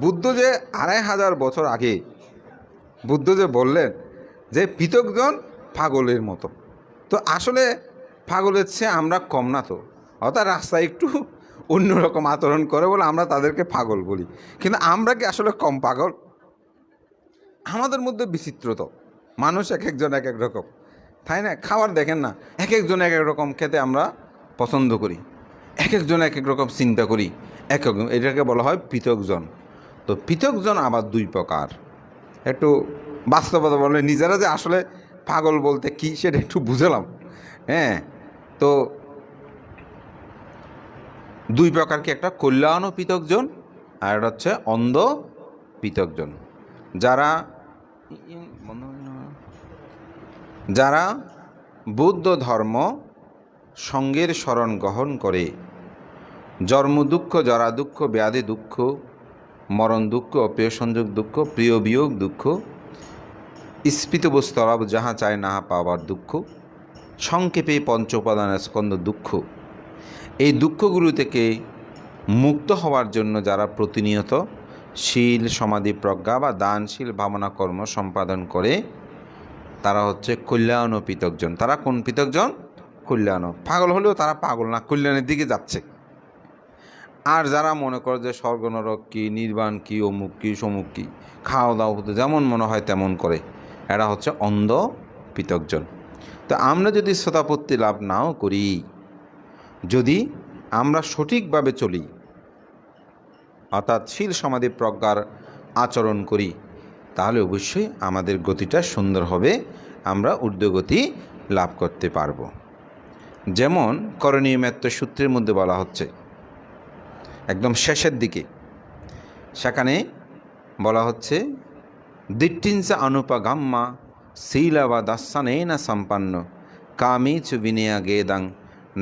বুদ্ধ যে আড়াই হাজার বছর আগে, বুদ্ধ যে বললেন যে পৃথকজন পাগলের মতো। তো আসলে পাগলের চেয়ে আমরা কম না তো। অর্থাৎ রাস্তায় একটু অন্যরকম আচরণ করে বলে আমরা তাদেরকে পাগল বলি। কিন্তু আমরা কি আসলে কম পাগল? আমাদের মধ্যে বিচিত্র তো মানুষ এক একজন এক এক রকম। তাই না? খাবার দেখেন না, এক একজন এক এক রকম খেতে আমরা পছন্দ করি। এক একজন এক এক রকম চিন্তা করি। এক, এটাকে বলা হয় পৃথকজন। তো পৃথকজন আবার দুই প্রকার। একটু বাস্তবতা বলে নিজেরা যে আসলে পাগল বলতে কি সেটা একটু বুঝলাম। হ্যাঁ তো দুই প্রকার কি একটা? কল্যাণ পৃথকজন আর একটা হচ্ছে অন্ধ পৃথকজন। যারা যারা বৌদ্ধ ধর্ম সঙ্গের স্মরণ গ্রহণ করে, জন্ম দুঃখ, জরা দুঃখ, ব্যাধি দুঃখ মরণ দুঃখ অপ্রিয় সংযোগ দুঃখ, প্রিয় বিয়োগ দুঃখ, স্ফীত বস্তু অভাব, যাহা চায় না পাওয়ার দুঃখ, সংক্ষেপে পঞ্চ উপাদানের স্কন্দ দুঃখ। এই দুঃখগুলো থেকে মুক্ত হওয়ার জন্য যারা প্রতিনিয়ত শীল, সমাধি, প্রজ্ঞা বা দানশীল ভাবনা, কর্ম সম্পাদন করে, তারা হচ্ছে কল্যাণ ও পৃথকজন তারা কোন পৃথকজন কল্যাণ পাগল হলেও তারা পাগল না, কল্যাণের দিকে যাচ্ছে। আর যারা মনে করে যে স্বর্গ নরক কী, নির্বাণ কী, অমুক কী, সমুক কী, খাওয়া দাওয়া হতে যেমন মনে হয় তেমন করে, এরা হচ্ছে অন্ধ পৃথকজন। তো আমরা যদি শ্রোতাপত্তি লাভ নাও করি, যদি আমরা সঠিকভাবে চলি, অর্থাৎ শীল সমাধি প্রজ্ঞার আচরণ করি, তাহলে অবশ্যই আমাদের গতিটা সুন্দর হবে, আমরা ঊর্ধ্বগতি লাভ করতে পারব। যেমন করণীয় মেত্য সূত্রের মধ্যে বলা হচ্ছে একদম শেষের দিকে। সেখানে বলা হচ্ছে, দিট্টিনসা অনুপগাম্মা শীলা বা দাস্সানে না সম্পন্ন কামিচ বিনিয়া গেদাং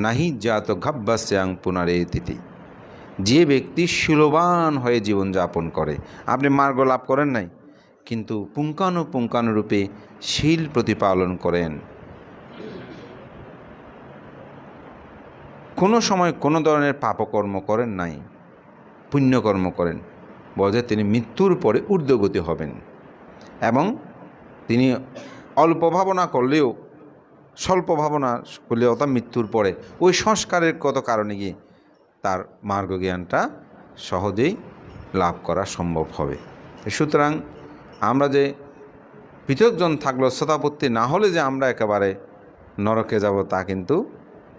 নাহি জাত ঘব্বাস্যাং পুনরেতিথি যে ব্যক্তি শীলবান হয়ে জীবনযাপন করে, আপনি মার্গ লাভ করেন নাই, কিন্তু পুঙ্খানুপুঙ্খানুরূপে শীল প্রতিপালন করেন। কোনো সময় কোনো ধরনের পাপকর্ম করেন নাই। পুণ্যকর্ম করেন। বলে তিনি মৃত্যুর পরে ঊর্ধ্বগতি হবেন। এবং তিনি অল্প ভাবনা করলেও, স্বল্প ভাবনা করলেও অর্থাৎ মৃত্যুর পরে। ওই সংস্কারের কত কারণে গিয়ে তার মার্গজ্ঞানটা সহজেই লাভ করা সম্ভব হবে। সুতরাং আমরা যে পৃথকজন থাকল শ্রোতাপত্তি না হলে যে আমরা একেবারে নরকে যাব তা কিন্তু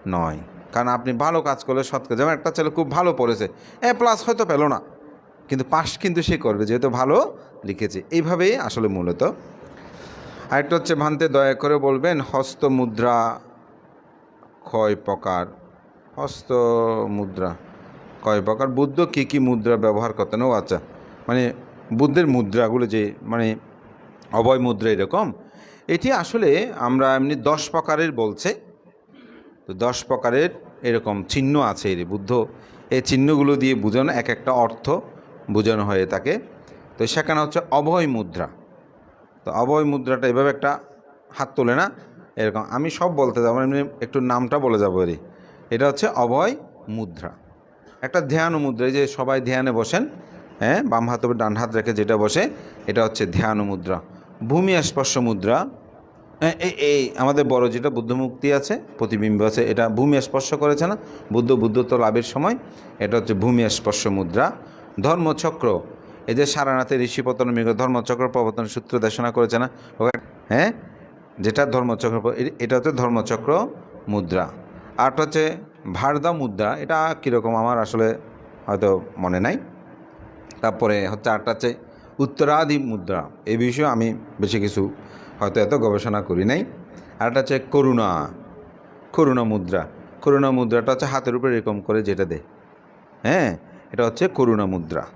নয়। কারণ আপনি ভালো কাজ করলে সৎ কাজ যেমন একটা ছেলে খুব ভালো পড়েছে, এ প্লাস হয়তো পেল না। কিন্তু পাস কিন্তু সে করবে, যেহেতু ভালো লিখেছে। এইভাবেই আসলে মূলত। আরেকটা হচ্ছে ভান্তে, দয়া করে বলবেন, হস্ত মুদ্রা ক্ষয় প্রকার। হস্ত মুদ্রা কয় প্রকার। বুদ্ধ কী কী মুদ্রা ব্যবহার করতেন? ও আচ্ছা মানে বুদ্ধের মুদ্রাগুলো যে মানে অভয় মুদ্রা এরকম, এটি আসলে আমরা এমনি দশ প্রকারের বলছে। তো দশ প্রকারের এরকম চিহ্ন আছে এর বুদ্ধ, এই চিহ্নগুলো দিয়ে বোঝানো, এক একটা অর্থ বোঝানো হয়ে থাকে তো সেখানে হচ্ছে অভয় মুদ্রা। তো অভয় মুদ্রাটা এভাবে একটা হাত তোলে না, এরকম আমি সব বলতে যাব, এমনি একটু নামটা বলে যাব এরই। এটা হচ্ছে অভয় মুদ্রা। একটা ধ্যান মুদ্রা যে সবাই ধ্যানে বসেন হ্যাঁ বাম হাত ডান হাত রেখে যেটা বসে, এটা হচ্ছে ধ্যান মুদ্রা। ভূমি স্পর্শ মুদ্রা এই এই আমাদের বড় যেটা বুদ্ধমুক্তি আছে, প্রতিবিম্ব আছে, এটা ভূমি স্পর্শ করেছে না। বুদ্ধ, বুদ্ধত্ব লাভের সময় এটা হচ্ছে ভূমি স্পর্শ মুদ্রা। ধর্মচক্র, এই যে সারানাথে ঋষিপতন মৃগ ধর্মচক্র প্রবর্তন সূত্র দেশনা করেছে না? হ্যাঁ? যেটা ধর্মচক্র এটা হচ্ছে ধর্মচক্র মুদ্রা। আরটা হচ্ছে ভারদা মুদ্রা, এটা কীরকম আমার আসলে হয়তো মনে নাই। তারপরে হচ্ছে আরটা হচ্ছে উত্তরাদি মুদ্রা এই বিষয়ে আমি বেশি কিছু হয়তো এত গবেষণা করি নাই। আরটা হচ্ছে করুণা করুণা মুদ্রা। করুণা মুদ্রাটা হচ্ছে হাতের উপরে এরকম করে যেটা দেয় হ্যাঁ এটা হচ্ছে করুণা মুদ্রা।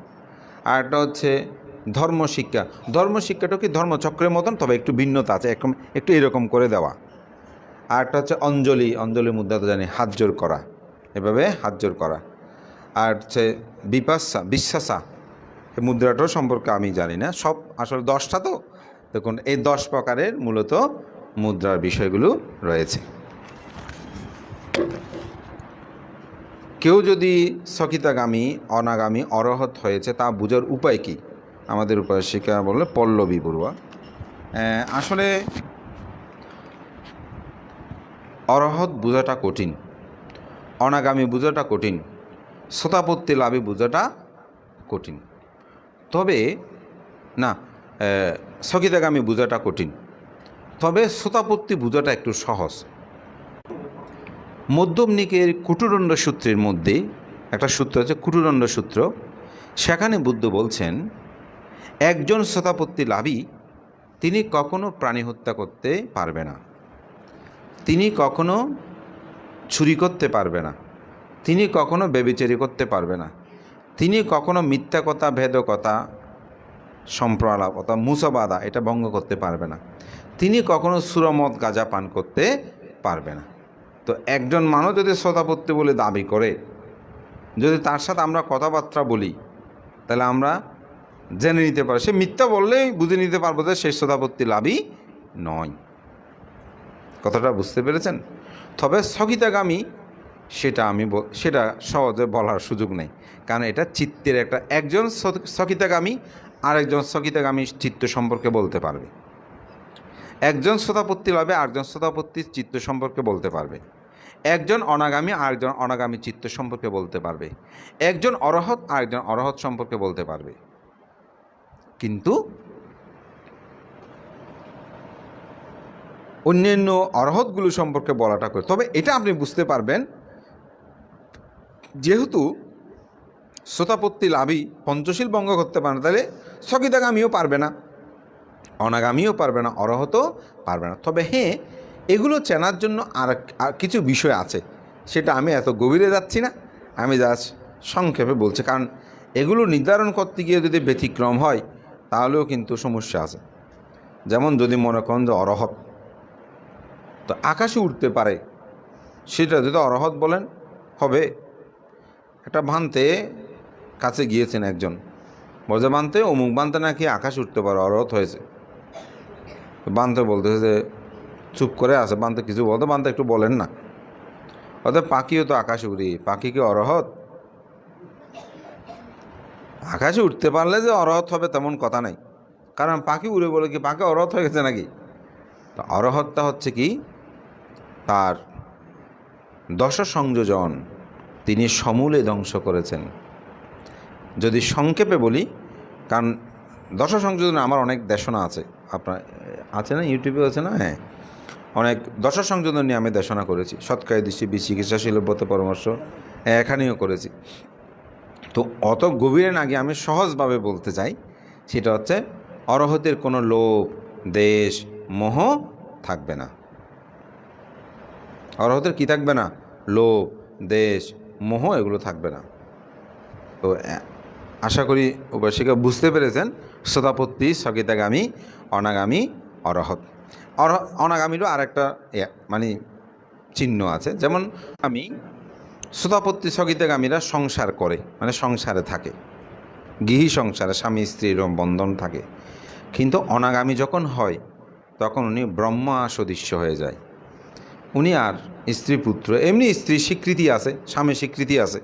আর একটা হচ্ছে ধর্মশিক্ষা। ধর্মশিক্ষাটা কি ধর্মচক্রের মতন? তবে একটু ভিন্নতা আছে একদম একটু এরকম করে দেওয়া। আর একটা হচ্ছে অঞ্জলি। অঞ্জলি মুদ্রা তো জানি, হাত জোর করা। এভাবে হাত জোর করা। আর হচ্ছে বিপাসা বিশ্বাসা। এই মুদ্রাটাও সম্পর্কে আমি জানি না। সব আসলে দশটা তো দেখুন, এই দশ প্রকারের মূলত মুদ্রার বিষয়গুলো রয়েছে। কেউ যদি সকিতাগামী, অনাগামী, অরহত হয়েছে, তা বোঝার উপায় কি? আমাদের উপায় শিক্ষা বললে পল্লবী বড়ুয়া। আসলে অরহত বোঝাটা কঠিন, অনাগামী বোঝাটা কঠিন, শ্রোতাপত্তি লাভে বোঝাটা কঠিন। তবে, না আহ, স্থগিতাগামী বোঝাটা কঠিন। তবে শ্রোতাপত্তি বোঝাটা একটু সহজ। মধ্যমনিকের কুটুদণ্ড সূত্রের মধ্যে একটা সূত্র আছে কুটুদণ্ড সূত্র। সেখানে বুদ্ধ বলছেন একজন শ্রোতাপত্তি লাভী তিনি কখনো প্রাণী হত্যা করতে পারবে না। তিনি কখনো চুরি করতে পারবে না। তিনি কখনো বেবিচারি করতে পারবে না। তিনি কখনো মিথ্যা কথা ভেদকতা সম্প্রলাপতা মুসাবাদা এটা ভঙ্গ করতে পারবে না। তিনি কখনো সুরমত গাঁজা পান করতে পারবে না। তো একজন মানুষ যদি শ্রোতাপত্তি বলে দাবি করে, যদি তার সাথে আমরা কথাবার্তা বলি, তাহলে আমরা জেনে নিতে পারি। সে মিথ্যা বললেই বুঝে নিতে পারব যে সেই শ্রোতাপত্তি লাভই নয়। কথাটা বুঝতে পেরেছেন? তবে স্থগিতাগামী সেটা আমি সেটা সহজে বলার সুযোগ নেই। কারণ এটা চিত্তের একটা, একজন স্থ- স্থগিতাগামী আরেকজন স্থগিতাগামী চিত্ত সম্পর্কে বলতে পারবে। একজন শ্রোতাপত্তি লাভে আরেকজন শ্রোতাপত্তির চিত্ত সম্পর্কে বলতে পারবে। একজন অনাগামী, আরেকজন অনাগামী চিত্ত সম্পর্কে বলতে পারবে। একজন অরহৎ, আরেকজন অরহৎ সম্পর্কে বলতে পারবে। কিন্তু অন্যান্য অরহতগুলো সম্পর্কে বলাটা করে, তবে এটা আপনি বুঝতে পারবেন, যেহেতু শ্রোতাপত্তি লাভই পঞ্চশীল ভঙ্গ করতে পারে না তাহলে স্থগিতাগামীও পারবে না, অনাগামীও পারবে না অরহতও পারবে না। তবে হ্যাঁ এগুলো চেনার জন্য আর আর কিছু বিষয় আছে, সেটা আমি এত গভীরে যাচ্ছি না, আমি জাস্ট সংক্ষেপে বলছি। কারণ এগুলো নির্ধারণ করতে গিয়ে যদি ব্যতিক্রম হয়, তাহলেও কিন্তু সমস্যা আছে। যেমন যদি মনে করেন যে অরহত, তো আকাশে উঠতে পারে, সেটা যদি অরহত বলেন, হবে। একটা ভান্তে কাছে গিয়েছেন একজন বলছে বানতে অমুক বানতে নাকি আকাশ উঠতে পারে, অরহত হয়েছে। বানতে বলতেছে যে, চুপ করে আছে, বানতে কিছু বলতে, বানতে একটু বলেন না। অর্থাৎ পাখিও তো আকাশে উড়ি, পাখি কি অরহত? আকাশে উঠতে পারলে যে অরহত হবে তেমন কথা নাই। কারণ পাখি উড়ে বলে কি পাখি অরহত হয়ে গেছে নাকি? তো অরহতটা হচ্ছে কি? তার দশ সংযোজন তিনি সমূলে ধ্বংস করেছেন। যদি সংক্ষেপে বলি কারণ দশ সংযোজনে আমার অনেক দেশনা আছে। আপনার, আছে না? ইউটিউবে আছে না? হ্যাঁ। অনেক দশা সংযোজন নিয়ে আমি দেশনা করেছি। সৎকায় দৃষ্টি বিচিকিৎসা শিল্পত পরামর্শ এখানেও করেছি। তো অত গভীরে না গিয়ে আমি সহজভাবে বলতে চাই, সেটা হচ্ছে অরহতের কোনো লোভ, দেশ, মোহ থাকবে না। অরহতের কি থাকবে না? লোভ, দেশ, মোহ এগুলো থাকবে না। তো আশা করি উপাসিকা বুঝতে পেরেছেন, শ্রোতাপত্তি স্থগিতাগামী অনাগামী, অরহত। অর, অনাগামীরও আরেকটা ইয়া- মানে চিহ্ন আছে। যেমন আমি শ্রোতাপত্তি স্থগিতাগামীরা সংসার করে মানে সংসারে থাকে। গৃহী সংসারে, স্বামী স্ত্রীর বন্ধন থাকে। কিন্তু অনাগামী যখন হয়, তখন উনি ব্রহ্মা সদৃশ্য হয়ে যায়। উনি আর স্ত্রী পুত্র, এমনি স্ত্রী স্বীকৃতি আছে স্বামী স্বীকৃতি আছে।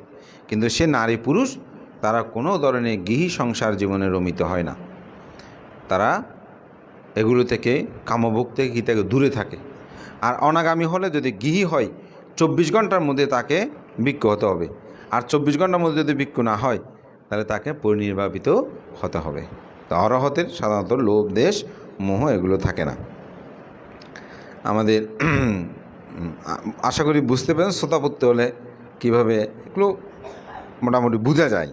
কিন্তু সে নারী পুরুষ তারা কোনো ধরনের গৃহী সংসার জীবনে রমিত হয় না। তারা এগুলো থেকে, কামভোগ থেকে কি থেকে দূরে থাকে। আর অনাগামী হলে যদি গৃহী হয়, চব্বিশ ঘণ্টার মধ্যে তাকে বিক্ষ হতে হবে। আর চব্বিশ ঘণ্টার মধ্যে যদি বিক্ষ না হয়, তাহলে তাকে পরিনির্বাপিত হতে হবে। তো অরহতের সাধারণত লোভ, দেশ, মোহ এগুলো থাকে না। আমাদের আশা করি বুঝতে পারেন শ্রোতা পড়তে হলে কীভাবে এগুলো মোটামুটি বোঝা যায়।